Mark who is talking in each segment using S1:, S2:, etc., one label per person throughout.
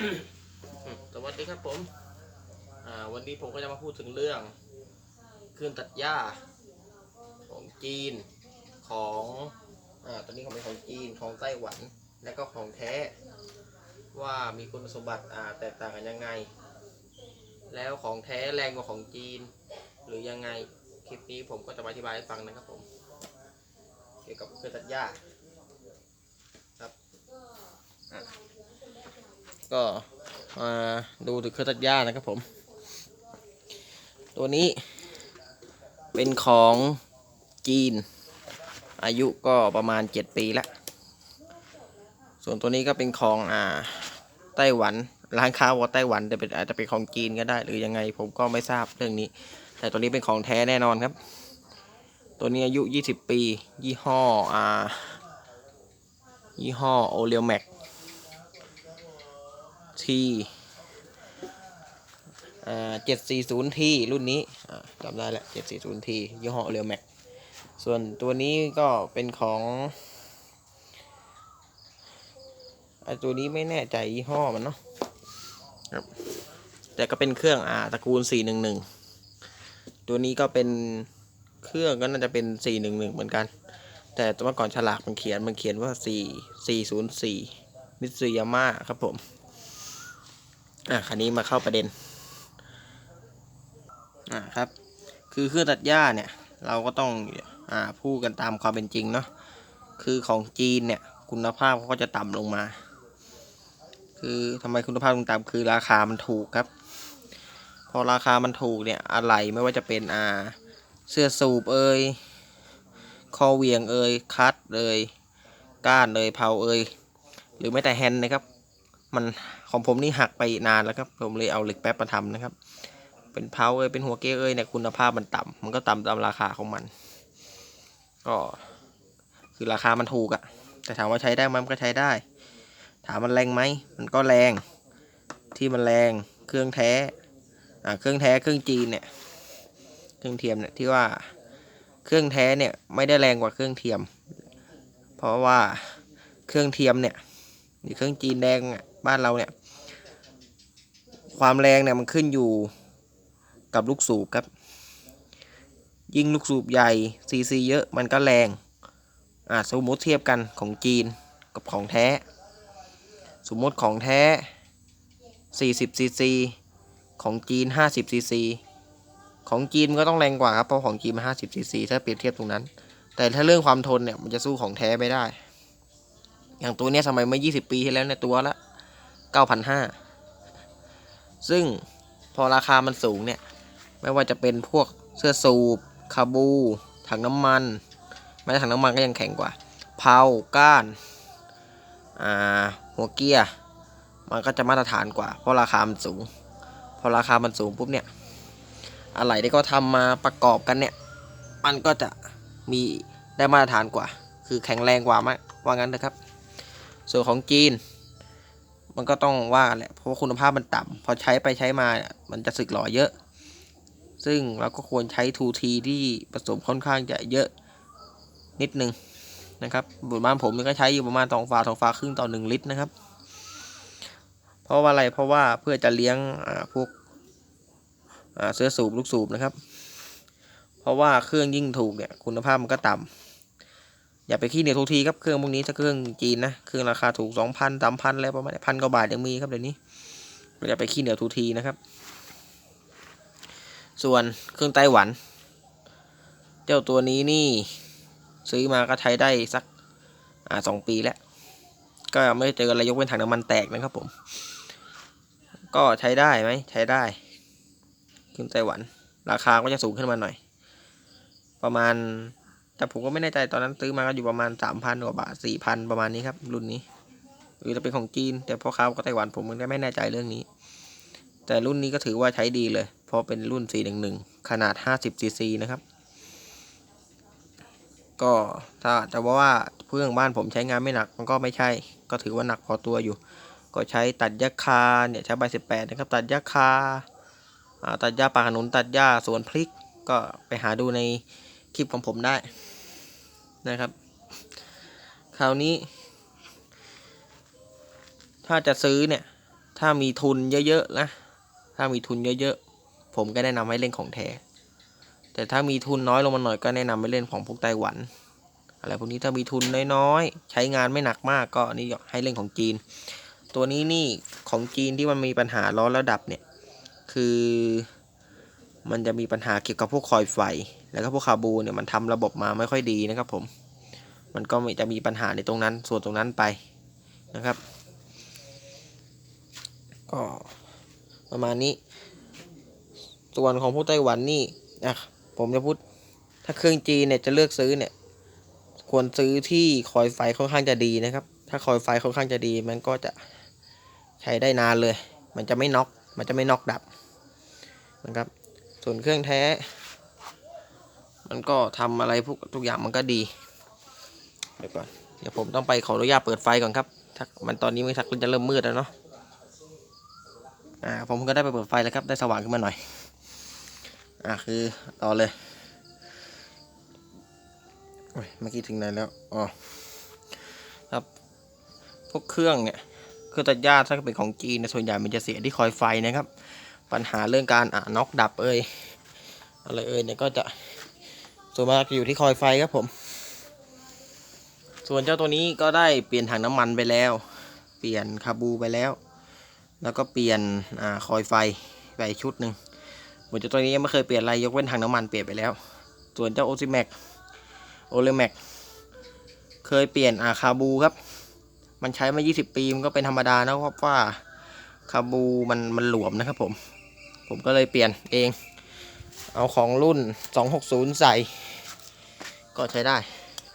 S1: สวัสดีครับผม อ่า วันนี้ผมก็จะมาพูดถึงเรื่องเครื่องตัดหญ้าของจีนของ อ่า ตอนนี้ของเป็นของจีนของไต้หวัน และก็ของแท้ ว่ามีคุณสมบัติ อ่า แตกต่างกันยังไง แล้วของแท้แรงกว่าของจีน หรือยังไง คลิปนี้ผมก็จะมาอธิบายให้ฟังนะครับผม เกี่ยวกับเครื่องตัดหญ้าครับอะ ก็มาดูถึงเครื่องตัดหญ้านะครับผม ตัวนี้เป็นของจีน อายุก็ประมาณ 7 ปีแล้วส่วนตัวนี้ก็เป็นของอ่าไต้หวัน ร้านค้าว่าไต้หวันแต่เป็นอาจจะเป็นของจีนก็ได้ หรือยังไงผมก็ไม่ทราบเรื่องนี้ แต่ตัวนี้เป็นของแท้แน่นอนครับ ตัวนี้อายุ 20 ปี ยี่ห้ออ่ายี่ห้อโอเลียแม็ก ทีอ่า740 t รุ่นนี้จำได้แหละ740 t ยี่ห้อเลียแม็ก ส่วนตัวนี้ก็เป็นของไอตัวนี้ไม่แน่ใจยี่ห้อมันเนาะครับแต่ก็เป็นเครื่องอ่าตระกูล 411 ตัวนี้ก็เป็นเครื่องก็น่าจะเป็น 411 เหมือนกัน แต่เมื่อก่อนฉลากมันเขียนมันเขียนว่า 4 404 มิตซูยาม่าครับผม อะคันนี้มาเข้าประเด็นอ่าครับ คือเครื่องตัดหญ้าเนี่ย เราก็ต้องอ่าพูดกันตามความเป็นจริงเนาะคือของจีนเนี่ยคุณภาพเขาก็จะต่ำลงมา คือทำไมคุณภาพลงต่ำคือราคามันถูกครับ พอราคามันถูกเนี่ยอะไรไม่ว่าจะเป็นอ่าเสื้อสูบเอ่ยคอเวียงเอ่ยคัตเอ่ยก้านเอ่ยเผาเอ่ยหรือแม้แต่แฮนด์นะครับ มัน ของผมนี่หักไปนานแล้วครับ ผมเลยเอาเหล็กแป๊บมาทำนะครับ เป็นเผาเอ่ยเป็นหัวเก้เอ่ยเนี่ยคุณภาพมันต่ำมันก็ต่ำตามราคาของมัน ก็คือราคามันถูกอะแต่ถามว่าใช้ได้ไหมมันก็ใช้ได้ ถามมันแรงไหมมันก็แรง ที่มันแรงเครื่องแท้อ่าเครื่องแท้เครื่องจีนเนี่ย เครื่องเทียมเนี่ยที่ว่าเครื่องแท้เนี่ยไม่ได้แรงกว่าเครื่องเทียม เพราะว่าเครื่องเทียมเนี่ย หรือเครื่องจีนแดงบ้านเราเนี่ย ความแรงเนี่ยมันขึ้นอยู่กับลูกสูบครับ ยิ่งลูกสูบใหญ่ซีซีเยอะมันก็แรงอ่าสมมติเทียบกันของจีนกับของแท้ สมมติของแท้ 40ซีซีของจีน 50ซีซีของจีนก็ต้องแรงกว่าครับเพราะของจีนมันห้าสิบซีซีถ้าเปรียบเทียบตรงนั้น แต่ถ้าเรื่องความทนเนี่ยมันจะสู้ของแท้ไม่ได้ อย่างตัวเนี้ยสมัยเมื่อยี่สิบปีที่แล้วเนี่ยตัวละเก้าพันห้าซึ่งพอราคามันสูงเนี่ย ไม่ว่าจะเป็นพวกเสื้อสูบคาบู ถังน้ำมันแม้ถังน้ำมันก็ยังแข็งกว่าเผาก้านอ่าหัวเกียร์มันก็จะมาตรฐานกว่า เพราะราคามันสูง พอราคามันสูงปุ๊บเนี่ยอะไรที่เขาทำมาประกอบกันเนี่ย มันก็จะมีได้มาตรฐานกว่า คือแข็งแรงกว่ามากว่างั้นนะครับ ส่วนของจีน มันก็ต้องว่ากันแหละเพราะว่าคุณภาพมันต่ำพอใช้ไปใช้มามันจะสึกหรอเยอะ ซึ่งเราก็ควรใช้ทูทีที่ผสมค่อนข้างจะเยอะนิดนึงนะครับบุตรบ้านผมก็ใช้อยู่ประมาณสองฝาสองฝาครึ่งต่อหนึ่งลิตรนะครับ เพราะว่าอะไรเพราะว่าเพื่อจะเลี้ยงพวกเสื้อสูบลูกสูบนะครับ เพราะว่าเครื่องยิ่งถูกเนี่ยคุณภาพมันก็ต่ำ อย่าไปขี้เหนียวทุกทีครับเครื่องพวกนี้ถ้าเครื่องจีนนะเครื่องราคาถูกสองพันสามพันแล้วประมาณพันกว่าบาทยังมีครับเดี๋ยวนี้อย่าไปขี้เหนียวทุกทีนะครับ ส่วนเครื่องไต้หวัน เจ้าตัวนี้นี่ซื้อมาก็ใช้ได้สักอ่าสองปีแล้ว ก็ไม่เจออะไรยกเว้นถังน้ำมันแตกนะครับผม ก็ใช้ได้ไหมใช้ได้ขึ้นไต้หวัน ราคาก็จะสูงขึ้นมาหน่อย ประมาณ แต่ผมก็ไม่แน่ใจตอนนั้นซื้อมาก็อยู่ประมาณสามพันกว่าบาทสี่พันประมาณนี้ครับ รุ่นนี้หรือจะเป็นของจีน แต่พ่อค้าก็ไต้หวันผมมันก็ไม่แน่ใจเรื่องนี้ แต่รุ่นนี้ก็ถือว่าใช้ดีเลย เพราะเป็นรุ่น 411 ขนาด 50ซีซีนะครับ ก็ถ้าจะว่าว่าเครื่องบ้านผมใช้งานไม่หนักมันก็ไม่ใช่ ก็ถือว่าหนักพอตัวอยู่ ก็ใช้ตัดยาคาเนี่ยใช้ใบ18 นะครับ ตัดยาคาอ่าตัดหญ้าป่าขนุนตัดหญ้าสวนพริก ก็ไปหาดูในคลิปของผมได้ นะครับ คราวนี้ ถ้าจะซื้อเนี่ย ถ้ามีทุนเยอะๆนะ ถ้ามีทุนเยอะๆ ผมก็แนะนำให้เล่นของแท้แต่ถ้ามีทุนน้อยลงมาหน่อยก็แนะนำให้เล่นของพวกไต้หวันอะไรพวกนี้ถ้ามีทุนน้อยๆ ใช้งานไม่หนักมากก็นี่ให้เล่นของจีน ตัวนี้นี่ของจีนที่มันมีปัญหาล้อนระดับเนี่ย คือ มันจะมีปัญหาเกี่ยวกับพวกคอยไฟ แล้วก็พวกคาบูเนี่ยมันทำระบบมาไม่ค่อยดีนะครับผม มันก็จะมีปัญหาในตรงนั้นส่วนตรงนั้นไปนะครับ ก็ประมาณนี้ ส่วนของพวกไต้หวันนี่อะผมจะพูดถ้าเครื่องจีนเนี่ยจะเลือกซื้อเนี่ย ควรซื้อที่คอยไฟค่อนข้างจะดีนะครับ ถ้าคอยไฟค่อนข้างจะดี มันก็จะใช้ได้นานเลย มันจะไม่น็อก มันจะไม่น็อกดับนะครับ ส่วนเครื่องแท้ มันก็ทำอะไรพวกทุกอย่างมันก็ดี เดี๋ยวก่อน เดี๋ยวผมต้องไปขออนุญาตเปิดไฟก่อนครับถ้ามันตอนนี้ไม่ทักจะเริ่มมืดแล้วเนาะ อ่า ผมก็ได้ไปเปิดไฟแล้วครับ ได้สว่างขึ้นมาหน่อย อ่าคือต่อเลยโอ้ยเมื่อกี้ถึงไหนแล้ว อ๋อ ครับ พวกเครื่องเนี่ย เครื่องตัดหญ้าถ้าเป็นของจีนนยส่วนใหญ่มันจะเสียที่คอยไฟนะครับ ปัญหาเรื่องการอ่าน็อกดับเอ่ยอะไรเอ่ยเนี่ยก็จะส่วนมากจะอยู่ที่คอยไฟครับผม ส่วนเจ้าตัวนี้ก็ได้เปลี่ยนถังน้ำมันไปแล้ว เปลี่ยนคาบูไปแล้ว แล้วก็เปลี่ยนอ่าคอยไฟไปชุดหนึ่งเหมือนเจ้าตัวนี้ยังไม่เคยเปลี่ยนอะไรยกเว้นถังน้ำมันเปลี่ยนไปแล้ว ส่วนเจ้าโอซิแม็กโอเลแม็กเคยเปลี่ยนอาคาบูครับ มันใช้มา 20 ปีมันก็เป็นธรรมดานะครับว่าคาบูมันมันหลวมนะครับผม ผมก็เลยเปลี่ยนเอง เอาของรุ่น 260 ใส่ ก็ใช้ได้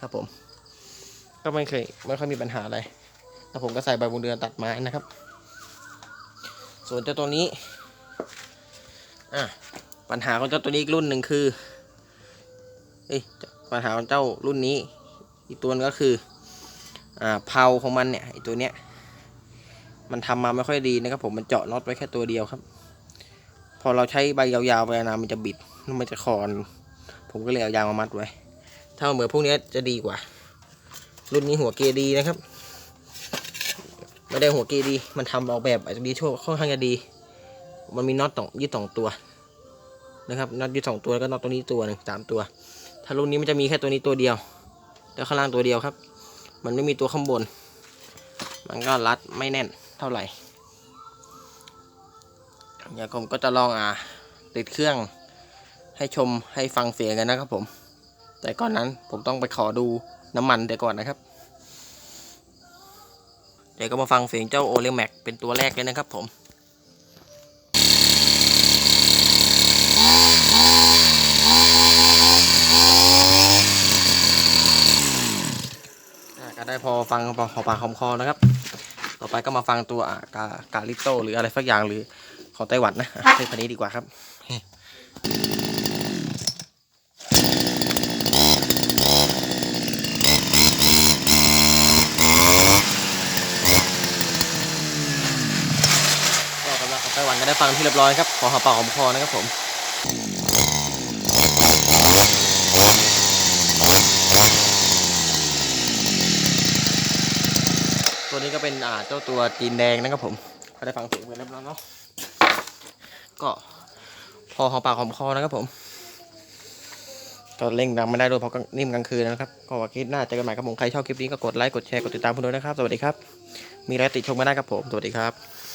S1: ครับผม ก็ไม่เคยไม่ค่อยมีปัญหาอะไรแล้วผมก็ใส่ใบบุญเดือนตัดไม้นะครับ ส่วนเจ้าตัวนี้อะปัญหาของเจ้าตัวนี้อีกรุ่นหนึ่งคือเอ้ยปัญหาของเจ้ารุ่นนี้ อีกตัวนึงก็คืออ่าเพาของมันเนี่ยไอตัวเนี้ยมันทำมาไม่ค่อยดีนะครับผมมันเจาะน็อตไว้แค่ตัวเดียวครับ อเราใช้ใบยาวๆไปนานมันจะบิดมันจะคอน ผมก็เลยเอายางมามัดไว้ ถ้าเหมือนพวกนี้จะดีกว่า รุ่นนี้หัวเกรดีนะครับ ไม่ได้หัวเกรดี มันทำออกแบบอ้ตรงนี้ช่วค่อนข้างจะดี มันมีน็อตสองยืดสองตัวนะครับน็อตยืดสองตัวแล้วก็น็อตตัวนี้ตัวหนึ่งสามตัว ถ้ารุ่นนี้มันจะมีแค่ตัวนี้ตัวเดียว แล้วข้างล่างตัวเดียวครับ มันไม่มีตัวข้างบน มันก็รัดไม่แน่นเท่าไหร่ เดี๋ยวผมก็จะลองอ่าติดเครื่องให้ชมให้ฟังเสียงกันนะครับผม แต่ก่อนนั้นผมต้องไปขอดูน้ำมันเดี๋ยวก่อนนะครับ เดี๋ยวก็มาฟังเสียงเจ้าโอเลแม็กเป็นตัวแรกเลยนะครับผมก็ได้พอฟังพอปากหอมคอนะครับ ต่อไปก็มาฟังตัวกากาลิโตหรืออะไรสักอย่างหรือ ของไต้หวันนะอะเล่นคันนี้ดีกว่าครับก็สำหรับของไต้หวันก็ได้ฟังที่เรียบร้อยครับขอหอมปากหอมคอนะครับผมตัวนี้ก็เป็นอ่าเจ้าตัวจีนแดงนะครับผมก็ได้ฟังเสียงเหมือนเดิมแล้วเนาะ ก็พอหอมปากหอมคอนะครับผมก็เร่งดังไม่ได้ด้วยเพราะนิ่มกลางคืนนะครับ ก็ว่าคลิปหน้าเจอกันใหม่ครับผม ใครชอบคลิปนี้ก็กดไลค์ กดแชร์ กดติดตามผมด้วยนะครับ สวัสดีครับ มีอะไรติชมมาได้ครับผม สวัสดีครับ